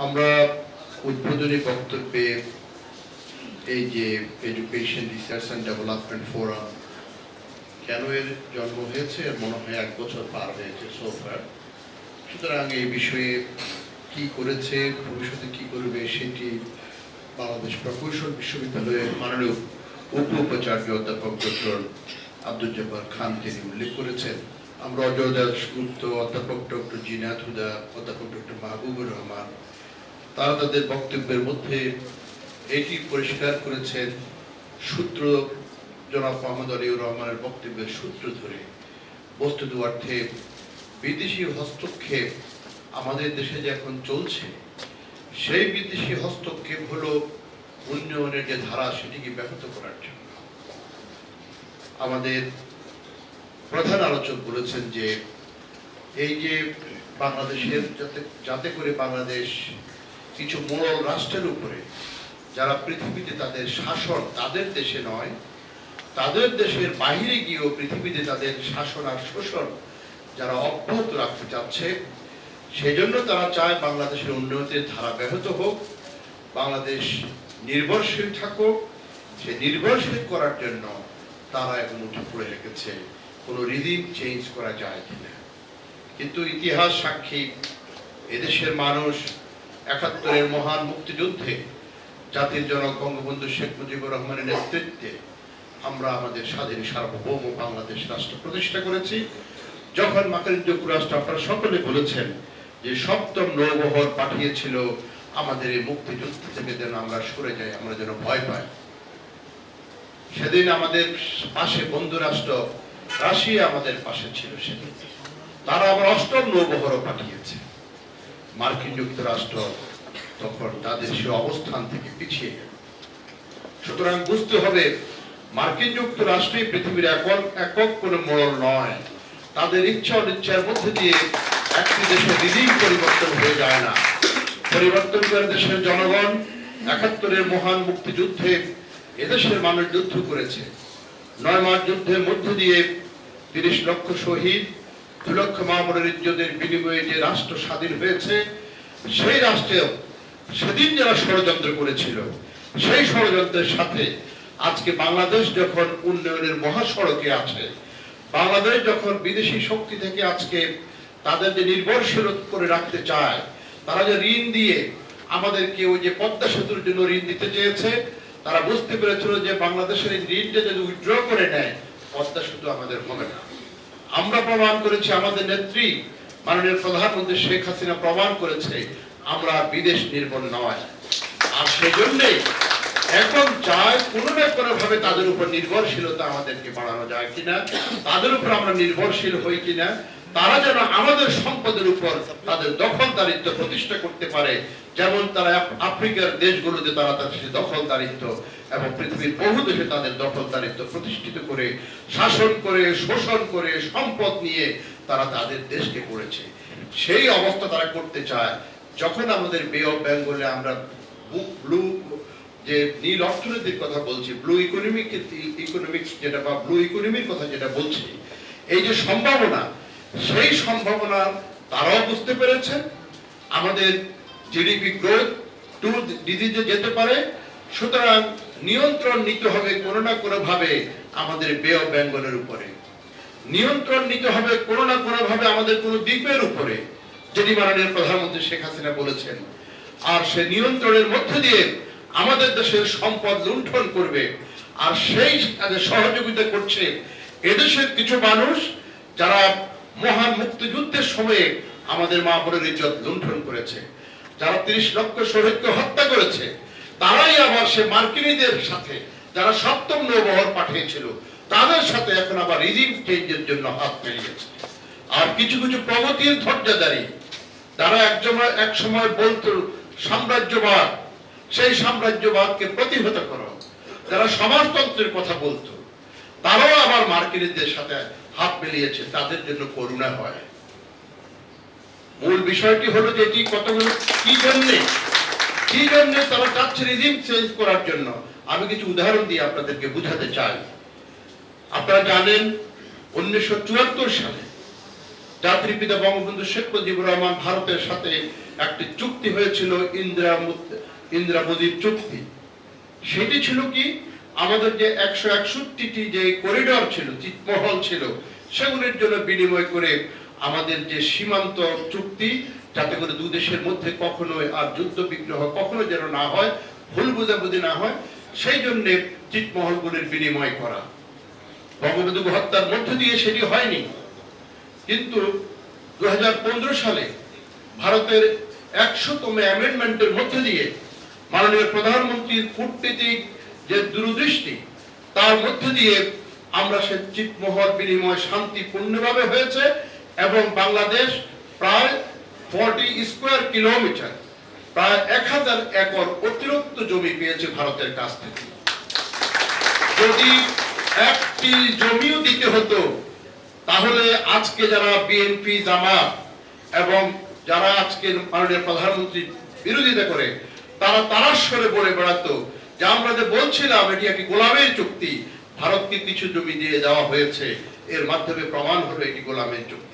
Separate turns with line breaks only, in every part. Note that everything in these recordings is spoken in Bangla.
আমরা উদ্বোধনী বক্তব্যে এই যে education research and development forum কেন এর জন্ম হয়েছে? মনে হয় এক বছর পার হয়েছে সোফার সুতরাং এই বিষয়ে কি করেছে, ভবিষ্যতে কি করবে সেটি বাংলাদেশ প্রকৌশল বিশ্ববিদ্যালয়ের মাননীয় উপ উপাচার্য অধ্যাপক ডক্টর আব্দুল জব্বার খান তিনি উল্লেখ করেছেন। আমরা অজয় দাসগুপ্ত অধ্যাপক ডক্টর জিনাত হুদা, অধ্যাপক ডক্টর মাহবুবুর রহমান তারা তাদের বক্তব্যের মধ্যে এটি পরিষ্কার করেছেন সূত্র জনাব মোহাম্মদ আলিউর রহমানের বক্তব্যের সূত্র ধরে। বস্তুত অর্থে বিদেশি হস্তক্ষেপ আমাদের দেশে যে এখন চলছে, সেই বিদেশি হস্তক্ষেপ হলো উন্নয়নের যে ধারা সেটিকে ব্যাহত করার জন্য। আমাদের প্রধান আলোচক বলেছেন যে এই যে বাংলাদেশের যাতে যাতে করে বাংলাদেশ কিছু মোড়ল রাষ্ট্রের উপরে, যারা পৃথিবীতে তাদের শাসন তাদের দেশে নয়, তাদের দেশের বাইরে গিয়েও পৃথিবীতে তাদের শাসন আর শোষণ যারা অব্যাহত রাখতে চাচ্ছে, সেজন্য তারা চায় বাংলাদেশের উন্নয়নের ধারা ব্যাহত হোক, বাংলাদেশ নির্ভরশীল থাকুক, সে নির্ভরশীল করার জন্য তারা এখন উঠে পড়ে রেখেছে। কোনো রিদিম চেঞ্জ করা যায় কিনা। কিন্তু ইতিহাস সাক্ষী, এদেশের মানুষ একাত্তরের মহান মুক্তিযুদ্ধে জাতির জনক বঙ্গবন্ধু শেখ মুজিবুর রহমানের নেতৃত্বে আমরা আমাদের স্বাধীন সার্বভৌম বাংলাদেশ রাষ্ট্র প্রতিষ্ঠা করেছি। যখন মাকারিন যুক্তরাষ্ট্র আপনারা সকলে বলেছেন যে সপ্তম নৌবহর পাঠিয়েছিল, আমাদের এই মুক্তিযুদ্ধ থেকে যেন আমরা সরে যাই, আমরা যেন ভয় পাই। সেদিন আমাদের পাশে বন্ধু রাষ্ট্র রাশিয়া আমাদের পাশে ছিল সেদিন। তারা আবার অষ্টম নৌবহরও পাঠিয়েছে। মার্কিন যুক্তরাষ্ট্র তখন তাদের সে অবস্থান থেকে পিছিয়ে গেল। সুতরাং বুঝতে হবে, মার্কিন যুক্তরাষ্ট্রই পৃথিবীর একক একক কোনো মোড়ল নয়। তাদের ইচ্ছা অনিচ্ছার মধ্যে দিয়ে একটি দেশে দিদিই পরিবর্তন হয়ে যায় না। পরিবর্তন করে দেশের জনগণ, একাত্তরের মহান মুক্তিযুদ্ধে এদেশের মানুষ যুদ্ধ করেছে। নয় মাস যুদ্ধের মধ্য দিয়ে তিরিশ লক্ষ শহীদ দু লক্ষ ইজ্জতের বিনিময়ে যে রাষ্ট্র স্বাধীন হয়েছে, সেই রাষ্ট্রেও সেদিন যারা ষড়যন্ত্র করেছিল, সেই ষড়যন্ত্রের সাথে আজকে বাংলাদেশ যখন উন্নয়নের মহাসড়কে আছে, বাংলাদেশ যখন বিদেশি শক্তি থেকে আজকে তাদের যে নির্ভরশীল করে রাখতে চায়, তারা যে ঋণ দিয়ে আমাদেরকে ওই যে পদ্মা সেতুর জন্য ঋণ দিতে চেয়েছে, তারা বুঝতে পেরেছিল যে বাংলাদেশের এই ঋণটা যদি উইথড্র করে নেয়, পদ্মা সেতু আমাদের হবে না। আমরা প্রমাণ করেছি, আমাদের নেত্রী মাননীয় প্রধানমন্ত্রী শেখ হাসিনা প্রমাণ করেছে, আমরা বিদেশ নির্ভর নয়। আর সেই জন্যই এখন চায় কোনো না কোনো ভাবে তাদের উপর নির্ভরশীলতা আমাদেরকে বাড়ানো যায় কিনা, তাদের উপর আমরা নির্ভরশীল হই কিনা, তারা যেন আমাদের সম্পদের উপর তাদের দখলদারিত্ব প্রতিষ্ঠা করতে পারে, যেমন তারা আফ- আফ্রিকার দেশগুলোতে তারা তাদের দখলদারিত্ব এবং পৃথিবীর বহু দেশে তাদের দখলদারিত্ব প্রতিষ্ঠিত করে, শাসন করে, শোষণ করে, সম্পদ নিয়ে তারা তাদের দেশকে করেছে সেই অবস্থা তারা করতে চায়। যখন আমাদের বে অফ বেঙ্গলে আমরা ব্লু যে নীল অর্থনীতির কথা বলছি ব্লু ইকোনমিক ইকোনমিক্স যেটা বা ব্লু ইকোনমির কথা যেটা বলছি, এই যে সম্ভাবনা, সেই সম্ভাবনা তারাও বুঝতে পেরেছে। আমাদের জিডিপি গ্রোথ টু ডিজিটে যেতে পারে। সুতরাং নিয়ন্ত্রণ নিতে হবে কোনো না কোনো ভাবে আমাদের বে অফ বেঙ্গলের উপরে। নিয়ন্ত্রণ নিতে হবে কোনো না কোনো ভাবে আমাদের কোনো দ্বীপের উপরে, যেটি মাননীয় প্রধানমন্ত্রী শেখ হাসিনা বলেছেন। আর সে নিয়ন্ত্রণের মধ্যে দিয়ে আমাদের দেশের সম্পদ লুণ্ঠন করবে, আর সেই কাজে সহযোগিতা করছে এদেশের কিছু মানুষ যারা মহান মুক্তিযুদ্ধের সময়ে আমাদের মা বোনের ইজ্জত লুণ্ঠন করেছে, যারা তিরিশ লক্ষ শহীদকে হত্যা করেছে তারাই আবার সে মার্কিনীদের সাথে, যারা সপ্তম নৌবহর পাঠিয়েছিল, তাদের সাথে এখন আবার রিজিম চেঞ্জের জন্য হাত মিলিয়েছে আর কিছু কিছু প্রগতির ধৈর্যদারী তারা একজন এক সময় বলতো, সাম্রাজ্যবাদ, সেই সাম্রাজ্যবাদকে প্রতিহত করো। যারা সমাজতন্ত্রের কথা বলতো, তারাও আবার মার্কিনীদের সাথে হাত মিলিয়েছে, তাদের জন্য করুণা হয়। মূল বিষয়টি হলো যে এটি কতগুলো কি জন্যে? জন্যে তারা চাচ্ছে রিজিম চেঞ্জ করার জন্য। আমি কিছু উদাহরণ দিয়ে আপনাদেরকে বুঝাতে চাই। আপনারা জানেন, উনিশশো চুয়াত্তর সালে জাতির পিতা বঙ্গবন্ধু শেখ মুজিবুর রহমান ভারতের সাথে একটি চুক্তি হয়েছিল, ইন্দিরা ইন্দিরা মোদীর চুক্তি। সেটি ছিল কি? আমাদের যে একশো একষট্টিটি যে করিডর ছিল, চিটমহল ছিল, সেগুলির জন্য বিনিময় করে আমাদের যে সীমান্ত চুক্তি যাতে করে দু দেশের মধ্যে কখনো আর যুদ্ধ বিগ্রহ কখনো যেন না হয়, ভুল বোঝাবুঝি না হয়, সেই জন্য চিটমহলগুলির বিনিময় করা। বঙ্গবন্ধু হত্যার মধ্য দিয়ে সেটি হয়নি, কিন্তু দুই হাজার পনেরো সালে ভারতের একশোতম অ্যামেন্ডমেন্টের মধ্যে দিয়ে মাননীয় প্রধানমন্ত্রীর কূটনীতিক যে দূরদৃষ্টি, তার মধ্যে দিয়ে আমরা সে চিটমহল বিনিময় শান্তিপূর্ণভাবে হয়েছে এবং বাংলাদেশ প্রায় ফর্টি স্কোয়ার কিলোমিটার, প্রায় এক হাজার একর অতিরিক্ত জমি পেয়েছে ভারতের কাছ থেকে। যদি একটি জমিও দিতে হতো, তাহলে আজকে যারা বিএনপি জামাত এবং যারা আজকে মাননীয় প্রধানমন্ত্রী বিরোধিতা করে, তারা তারাস্বরে বলে বেড়াতো যে আমরা যে বলছিলাম, এটি একটি গোলামের চুক্তি, ভারতকে কিছু জমি দিয়ে দেওয়া হয়েছে, এর মাধ্যমে প্রমাণ হলো এটি গোলামের চুক্তি।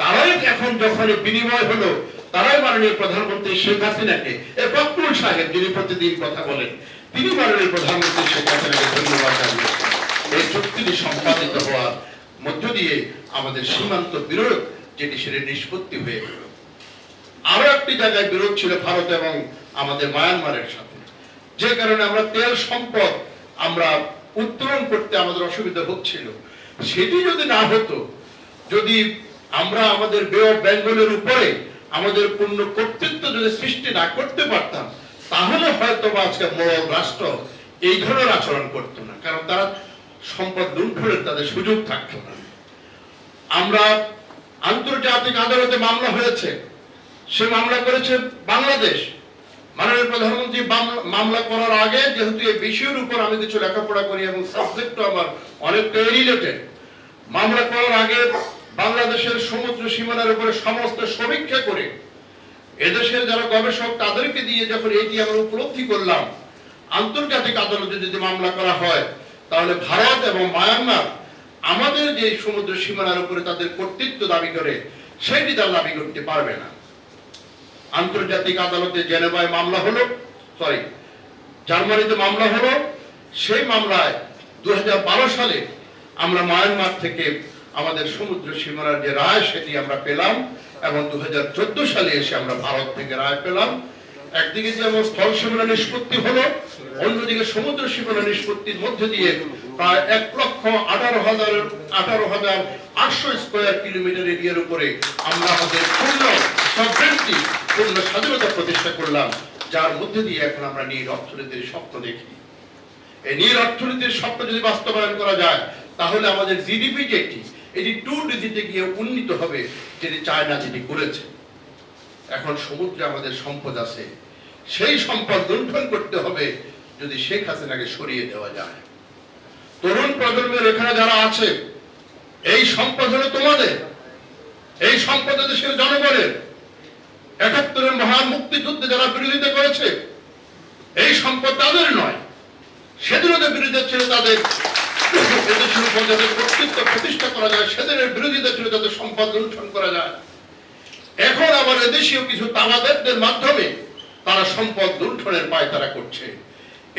তারাই এখন যখন বিনিময় হলো, তারাই মাননীয় প্রধানমন্ত্রী শেখ হাসিনাকে, এ ফখরুল সাহেব যিনি প্রতিদিন কথা বলেন, তিনি মাননীয় প্রধানমন্ত্রী শেখ হাসিনাকে ধন্যবাদ জানিয়েছেন এই চুক্তিটি সম্পাদিত হওয়ার মধ্য দিয়ে আমাদের সীমান্ত বিরোধ যেটি সেটি নিষ্পত্তি হয়ে গেল। আরও একটি জায়গায় বিরোধ ছিল ভারত এবং আমাদের মায়ানমারের সাথে। যে কারণে আমরা তেল সম্পদ আমরা উত্তোলন করতে আমাদের অসুবিধা হচ্ছিল। সেটি যদি না হতো, যদি আমরা আমাদের বে অফ বেঙ্গলের উপরে আমাদের পূর্ণ কর্তৃত্ব যদি সৃষ্টি না করতে পারতাম, তাহলে হয়তো বা আজকে মোড়ল রাষ্ট্র এই ধরনের আচরণ করতো না। কারণ তারা সম্পদ লুণ্ঠনের তাদের সুযোগ থাকতো না। আমরা আন্তর্জাতিক আদালতে মামলা হয়েছে। সে মামলা করেছে বাংলাদেশ। মাননীয় প্রধানমন্ত্রী মামলা- করার আগে যেহেতু এই বিষয়ের উপর আমি কিছু লেখাপড়া করি এবং সাবজেক্টও আমার অনেকটা রিলেটেড মামলা করার আগে বাংলাদেশের সমুদ্র সীমানার উপরে সমস্ত সমীক্ষা করে এদেশের যারা গবেষক তাদেরকে দিয়ে যখন এটি আমরা উপলব্ধি করলাম, আন্তর্জাতিক আদালতে যদি মামলা করা হয়, তাহলে ভারত এবং মায়ানমার আমাদের যে সমুদ্র সীমানার উপরে তাদের কর্তৃত্ব দাবি করে সেটি তারা দাবি করতে পারবে না। আন্তর্জাতিক আদালতে জেনেভায় মামলা হলো সরি জার্মানিতে মামলা হলো, সেই মামলায় দু হাজার বারো সালে আমরা মায়ানমার থেকে আমাদের সমুদ্র সীমানার যে রায়, সেটি আমরা পেলাম এবং দু হাজার চোদ্দ সালে এসে আমরা ভারত থেকে রায় পেলাম। একদিকে যেমন স্থল সীমানা নিষ্পত্তি হলো, অন্যদিকে সমুদ্র সীমানা নিষ্পত্তির মধ্যে দিয়ে প্রায় এক লক্ষ আঠারো হাজার আঠারো হাজার আটশো স্কোয়ার কিলোমিটার এরিয়ার উপরে আমরা আমাদের পূর্ণ সভ্যেন্টি পূর্ণ স্বাধীনতা প্রতিষ্ঠা করলাম, যার মধ্যে দিয়ে এখন আমরা নীল অর্থনীতির স্বপ্ন দেখি। এই নীল অর্থনীতির স্বপ্ন যদি বাস্তবায়ন করা যায়, তাহলে আমাদের জিডিপি যেটি এটি টু ডিজিটে গিয়ে উন্নীত হবে যেটি চায়না যেটি করেছে। এখন সমুদ্রে আমাদের সম্পদ আছে। সেই সম্পদ লুণ্ঠন করতে হবে যদি শেখ হাসিনাকে সরিয়ে দেওয়া যায়। তরুণ প্রজন্মের এখানে যারা আছে, এই সম্পদ হলো তোমাদের। এই সম্পদ দেশের জনগণের। একাত্তরের মহান মুক্তিযুদ্ধে যারা বিরোধিতা করেছে, এই সম্পদ তাদের নয়। সেদিনও যে বিরোধিতা ছিল তাদের এদেশের উপর যাদের কর্তৃত্ব প্রতিষ্ঠা করা যায়, সেদিনের বিরোধিতা ছিল যাদের সম্পদ লুণ্ঠন করা যায়। এখন আবার এদেশীয় কিছু তামাদেরদের মাধ্যমে তারা সম্পদ লুণ্ঠনের পায় তারা করছে।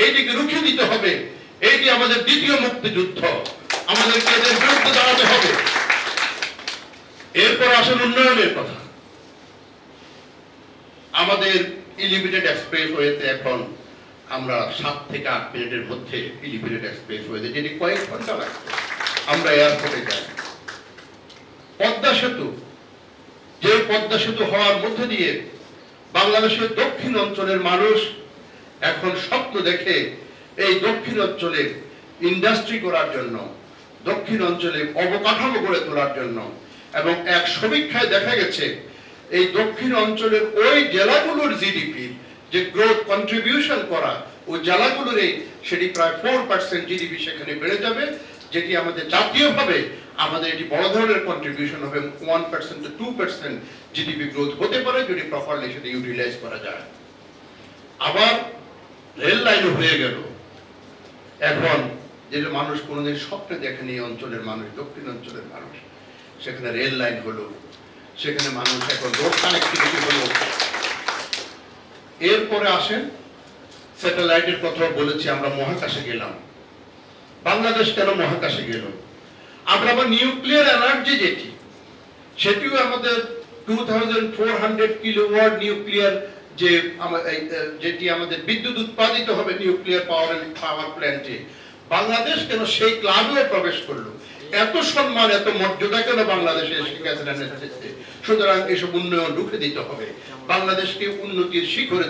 এইটিকে রুখে দিতে হবে। এইটি আমাদের দ্বিতীয় মুক্তিযুদ্ধ। আমাদেরকে এদের বিরুদ্ধে দাঁড়াতে হবে। এরপর আসেন উন্নয়নের কথা। আমাদের ইলিমিটেড এক্সপ্রেস ওয়েতে এখন আমরা সাত থেকে আট মিনিটের মধ্যে ইলিমিটেড এক্সপ্রেস ওয়েতে যেটি কয়েক ঘণ্টা লাগবে। আমরা এয়ারপোর্টে যাই। পদ্মা সেতু। যে পদ্মা সেতু হওয়ার মধ্যে দিয়ে বাংলাদেশের দক্ষিণ অঞ্চলের মানুষ এখন স্বপ্ন দেখে এই দক্ষিণ অঞ্চলে ইন্ডাস্ট্রি করার জন্য, দক্ষিণ অঞ্চলে অবকাঠামো গড়ে তোলার জন্য এবং এক সমীক্ষায় দেখা গেছে, এই দক্ষিণ অঞ্চলের ওই জেলাগুলোর জিডিপি যে গ্রোথ কন্ট্রিবিউশন করা ওই জেলাগুলোর সেটি প্রায় ফোর পার্সেন্ট জিডিপি সেখানে বেড়ে যাবে, যেটি আমাদের জাতীয়ভাবে আমাদের এটি বড় ধরনের কন্ট্রিবিউশন হবে one percent two percent GDP growth হতে পারে যদি প্রপারলি সেটা ইউটিলাইজ করা যায়। আবার রেল লাইনও হয়ে গেল। এখন যেটা মানুষ কোনোদিন স্বপ্নে দেখেনি, এই অঞ্চলের মানুষ, দক্ষিণ অঞ্চলের মানুষ, সেখানে রেল লাইন হলো, সেখানে মানুষ এখন রোড কানেক্টিভিটি হলো এরপরে আসেন, স্যাটেলাইটের কথা বলেছি, আমরা মহাকাশে গেলাম। বাংলাদেশ কেন মহাকাশে গেল? আমরা আবার নিউক্লিয়ার এনার্জি যেটি, সেটিও আমাদের two thousand four hundred kilowatt nuclear যে যেটি আমাদের বিদ্যুৎ উৎপাদিত হবে নিউক্লিয়ার পাওয়ার পাওয়ার প্ল্যান্টে। বাংলাদেশ কেন সেই ক্লাবেও প্রবেশ করল? এত সম্মান, এত মর্যাদা কেন বাংলাদেশে হাসিনার নেতৃত্বে সুতরাং এসব উন্নয়ন রুখে দিতে হবে। বাংলাদেশকে উন্নতির শিখরে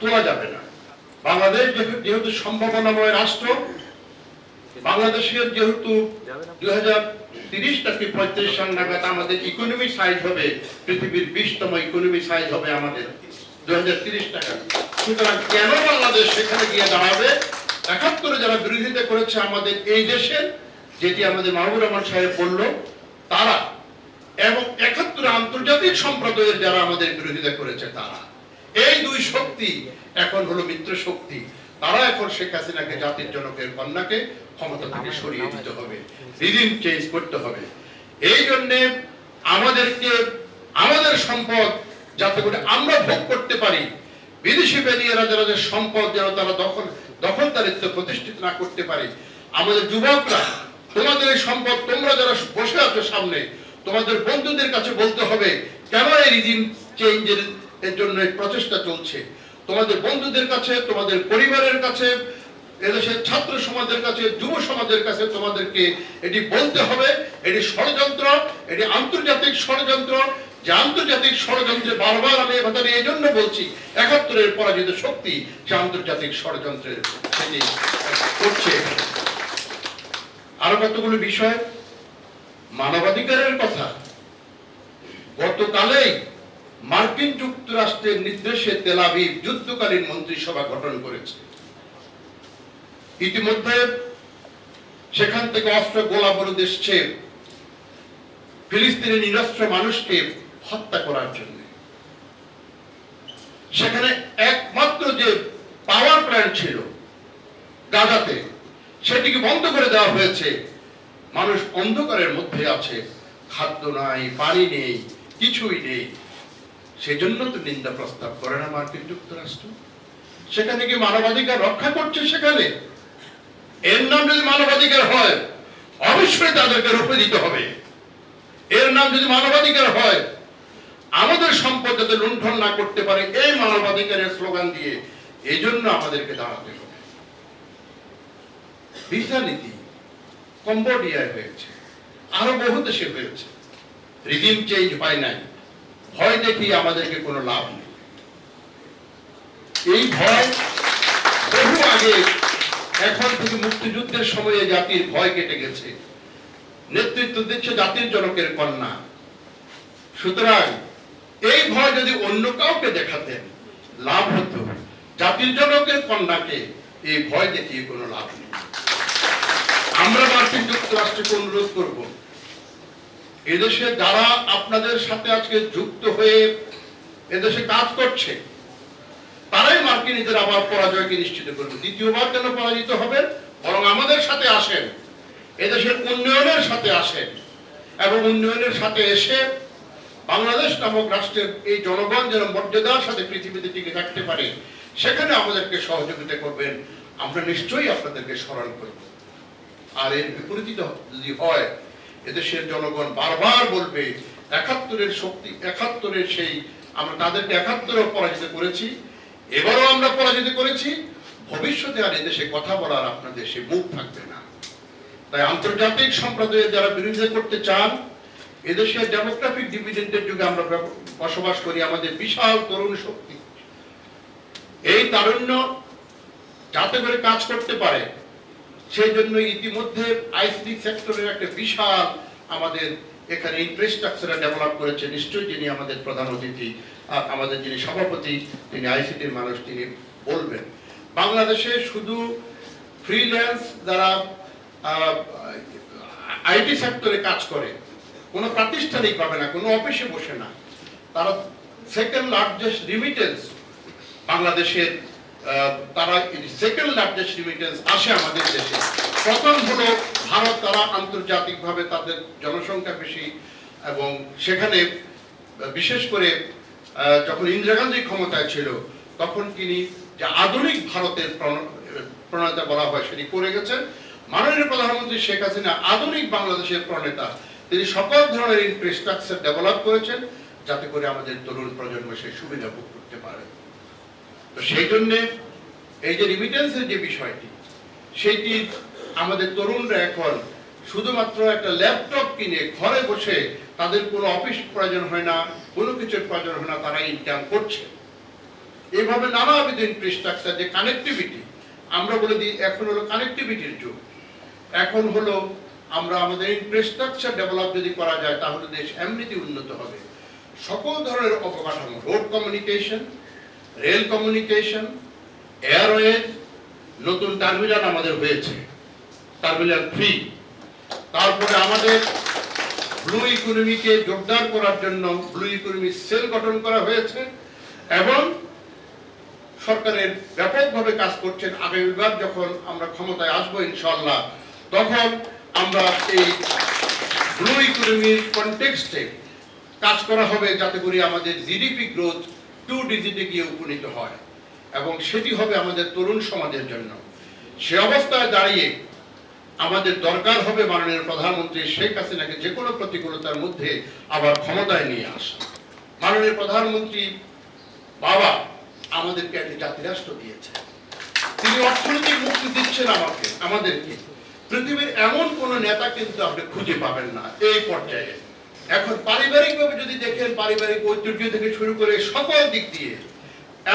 তোলা যাবে না। বাংলাদেশ যেহেতু- সম্ভাবনাময় রাষ্ট্র, বাংলাদেশের যেহেতু দুই হাজার তিরিশ থেকে পঁয়ত্রিশ সাল নাগাদ আমাদের ইকোনমি সাইজ হবে, পৃথিবীর বিশতম ইকোনমি সাইজ হবে আমাদের দুই হাজার তিরিশ টাকা। সুতরাং কেন বাংলাদেশ সেখানে গিয়ে দাঁড়াবে? একাত্তরে যারা বিরোধিতা করেছে আমাদের এই দেশের যেটি আমাদের মাহবুর রহমান সাহেব বলল, তারা এবং একাত্তরে আন্তর্জাতিক সম্প্রদায়ের যারা আমাদের বিরোধিতা করেছে তারা। এই দুই শক্তি এখন হলো মিত্র শক্তি। তারা এখন শেখ হাসিনাকে, জাতির জনকের কন্যাকে ক্ষমতা থেকে সরিয়ে দিতে হবে। রিজিম চেঞ্জ করতে হবে। এই জন্যে আমাদেরকে, আমাদের সম্পদ যাতে করে আমরা ভোগ করতে পারি। বিদেশি বেরিয়েরা যারা যে সম্পদ যেন তারা দখল, দখলদারিত্ব প্রতিষ্ঠিত না করতে পারে। আমাদের যুবকরা, তোমাদের এই সম্পদ তোমরা যারা বসে আছো সামনে তোমাদের বন্ধুদের কাছে বলতে হবে, কেন এই রিজিম চেঞ্জের এর জন্য প্রচেষ্টা চলছে? তোমাদের বন্ধুদের কাছে, তোমাদের পরিবারের কাছে, এদেশের ছাত্র সমাজের কাছে, যুব সমাজের কাছে তোমাদেরকে এটি বলতে হবে। এটি ষড়যন্ত্র, এটি আন্তর্জাতিক ষড়যন্ত্র। যে আন্তর্জাতিক ষড়যন্ত্রে বারবার আমি এ কথাটা এই জন্য বলছি, একাত্তরের পরাজিত শক্তি সে আন্তর্জাতিক ষড়যন্ত্রের করছে। আরও কতগুলো বিষয়? মানবাধিকারের কথা। গতকালেই মার্কিন যুক্তরাষ্ট্রের নির্দেশে তেলাভিভ যুদ্ধকালীন মন্ত্রিসভা গঠন করেছে। ইতিমধ্যে সেখান থেকে অস্ত্র গোলা বরুদ এসছে ফিলিস্তিনি নিরস্ত্র মানুষকে হত্যা করার জন্য। সেখানে একমাত্র যে পাওয়ার প্ল্যান্ট ছিল গাজাতে, সেটিকে বন্ধ করে দেওয়া হয়েছে। মানুষ অন্ধকারের মধ্যে আছে। খাদ্য নাই, পানি নেই, কিছুই নেই। সেজন্য তো নিন্দা প্রস্তাব করে না মার্কিন যুক্তরাষ্ট্র। সেখানে কি মানবাধিকার রক্ষা করছে সেখানে। এর নাম যদি মানবাধিকার হয়, অবশ্যই তাদেরকে রূপে দিতে হবে। এর নাম যদি মানবাধিকার হয়, আমাদের সম্পদ যাতে লুণ্ঠন না করতে পারে, এই মানবাধিকারের স্লোগান দিয়ে এই জন্য আমাদেরকে দাঁড়াতে হবে। ভিসা নীতি কম্বোডিয়ায় হয়েছে। আরও বহু দেশে হয়েছে। রিজিম চেঞ্জ হয় নাই। ভয় দেখিয়ে আমাদেরকে কোনো লাভ নেই। এই ভয় বহু আগে, এখন থেকে মুক্তিযুদ্ধের সময়ে জাতির ভয় কেটে গেছে। নেতৃত্ব দিচ্ছে জাতির জনকের কন্যা। সুতরাং এই ভয় যদি অন্য কাউকে দেখাতেন, লাভ হতো। জাতির জনকের কন্যাকে এই ভয় দেখিয়ে কোনো লাভ নেই। আমরা মার্কিন যুক্তরাষ্ট্রকে অনুরোধ করব, এদেশে যারা আপনাদের সাথে আজকে যুক্ত হয়ে এদেশে কাজ করছে, তারাই মার্কিনীদের আবার পরাজয়কে নিশ্চিত করবে। দ্বিতীয়বার কেন পরাজিত হবেন? বরং আমাদের সাথে আসেন, এদেশের উন্নয়নের সাথে আসেন, এবং উন্নয়নের সাথে এসে বাংলাদেশ নামক রাষ্ট্রের এই জনগণ যেন মর্যাদার সাথে পৃথিবীতে টিকে থাকতে পারে, সেখানে আমাদেরকে সহযোগিতা করবেন। আমরা নিশ্চয়ই আপনাদেরকে স্মরণ করব। আর এর বিপরীত যদি হয়, এদেশের জনগণ বারবার বলবে, একাত্তরের শক্তি, একাত্তরের সেই, আমরা তাদেরকে একাত্তরেও পরাজিত করেছি, এবারও আমরা পরাজিত করেছি, ভবিষ্যতে আর এদেশে কথা বলার আপনাদের সে মুখ থাকবে না। তাই আন্তর্জাতিক সম্প্রদায়ের যারা বিরোধিতা করতে চান এদেশের ডেমোগ্রাফিক ডিভিডেন্ডের যুগে আমরা বসবাস করি আমাদের বিশাল তরুণ শক্তি। এই তারুণ্য যাতে করে কাজ করতে পারে সেই জন্য ইতিমধ্যে আইসিটি সেক্টরের একটা বিশাল আমাদের এখানে ইনফ্রাস্ট্রাকচার ডেভেলপ করেছে। নিশ্চয়ই যিনি আমাদের প্রধান অতিথি আমাদের যিনি সভাপতি, তিনি আইসিটির মানুষ, তিনি বলবেন। বাংলাদেশে শুধু ফ্রিল্যান্স যারা আইটি সেক্টরে কাজ করে, কোনো প্রাতিষ্ঠানিক পাবে না, কোনো অফিসে বসে না, তারা সেকেন্ড লার্জেস্ট রিমিটেন্স বাংলাদেশের তারা সেকেন্ড লার্জেস্ট রিমিটেন্স আসে আমাদের দেশে। প্রথম হলো ভারত, তারা আন্তর্জাতিকভাবে তাদের জনসংখ্যা বেশি এবং সেখানে বিশেষ করে যখন ইন্দিরা গান্ধী ক্ষমতায় ছিল, তখন তিনি যে আধুনিক ভারতের প্রণ- প্রণেতা বলা হয় সেটি করে গেছেন। মাননীয় প্রধানমন্ত্রী শেখ হাসিনা আধুনিক বাংলাদেশের প্রণেতা। তিনি সকল ধরনের ইনফ্রাস্ট্রাকচার ডেভেলপ করেছেন যাতে করে আমাদের তরুণ প্রজন্ম সেই সুবিধা ভোগ করতে পারে। সেই জন্যে এই যে রিমিটেন্সের যে বিষয়টি, সেটি আমাদের তরুণরা এখন শুধুমাত্র একটা ল্যাপটপ কিনে ঘরে বসে তাদের কোনো অফিস প্রয়োজন হয় না, কোনো কিছুর প্রয়োজন হয় না তারা ইনকাম করছে। এইভাবে নানাবিধ ইনফ্রাস্ট্রাকচার যে কানেক্টিভিটি আমরা বলে দিই এখন হলো কানেক্টিভিটির যুগ। এখন হলো আমরা আমাদের ইনফ্রাস্ট্রাকচার ডেভেলপ যদি করা যায়, তাহলে দেশ এমনিতে উন্নত হবে। সকল ধরনের অবকাঠামো road communication rail communication, airways, নতুন টার্মিনাল আমাদের হয়েছে, টার্মিনাল থ্রি। তারপরে আমাদের ব্লু ইকোনমিকে জোরদার করার জন্য ব্লু ইকোনমি সেল গঠন করা হয়েছে এবং সরকারের ব্যাপকভাবে কাজ করছেন আগামীবার যখন আমরা ক্ষমতায় আসব ইনশাল্লাহ তখন আমরা এই ব্লু ইকোনমির কনটেক্সটে কাজ করা হবে যাতে করে আমাদের জিডিপি গ্রোথ টু ডিজিটে গিয়ে উপনীত হয়। এবং সেটি হবে আমাদের তরুণ সমাজের জন্য। সে অবস্থায় দাঁড়িয়ে আমাদের দরকার হবে মাননীয় প্রধানমন্ত্রী শেখ হাসিনাকে যে কোনো প্রতিকূলতার মধ্যে আবার ক্ষমতায় নিয়ে আসা। মাননীয় প্রধানমন্ত্রী বাবা আমাদেরকে একটি জাতিরাষ্ট্র দিয়েছে। তিনি অর্থনৈতিক মুক্তি দিচ্ছেন আমাকে, আমাদেরকে। পৃথিবীর এমন কোন নেতা কিন্তু আপনি খুঁজে পাবেন না এই পর্যায়ে। এখন পারিবারিকভাবে যদি দেখেন, পারিবারিক ঐতিহ্য থেকে শুরু করে সকল দিক দিয়ে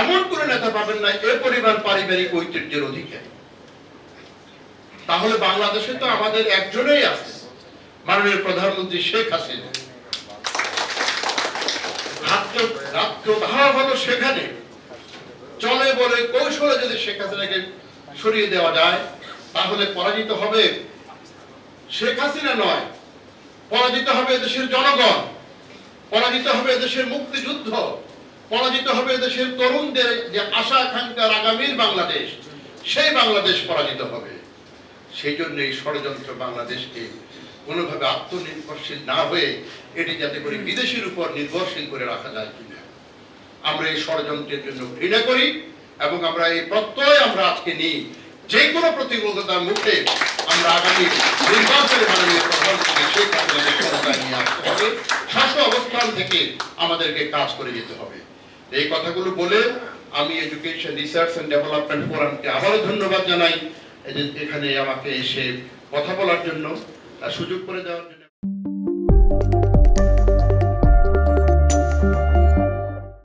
এমন কোন নেতা পাবেন না, এ পরিবার পারিবারিক ঐতিহ্যের অধিকারী। তাহলে বাংলাদেশে তো আমাদের একজনেই আছে, মাননীয় প্রধানমন্ত্রী শেখ হাসিনা। সেখানে চলে বলে কৌশলে যদি শেখ হাসিনাকে সরিয়ে দেওয়া যায়, তাহলে পরাজিত হবে শেখ হাসিনা নয় পরাজিত হবে দেশের জনগণ, পরাজিত হবে দেশের মুক্তিযুদ্ধ, পরাজিত হবে দেশের তরুণদের যে আশা আকাঙ্ক্ষার আগামীর বাংলাদেশ, সেই বাংলাদেশ পরাজিত হবে। সেই জন্য এই ষড়যন্ত্র বাংলাদেশকে কোনোভাবে আত্মনির্ভরশীল না হয়ে এটি যাতে করে বিদেশের উপর নির্ভরশীল করে রাখা যায় কিনা। আমরা এই ষড়যন্ত্রের জন্য ঘৃণা করি এবং আমরা এই প্রত্যয় আমরা আজকে নিই। যে কোনো প্রতিকূলতার মুখে আমরা আগামী নির্বাচনে মাননীয় অবস্থান থেকে আমাদেরকে কাজ করে যেতে হবে এই কথাগুলো বলে আমি এডুকেশন রিসার্চ এন্ড ডেভেলপমেন্ট ফোরামকে আবারও ধন্যবাদ জানাই এখানে আমাকে এসে কথা বলার জন্য সুযোগ করে দেওয়ার জন্য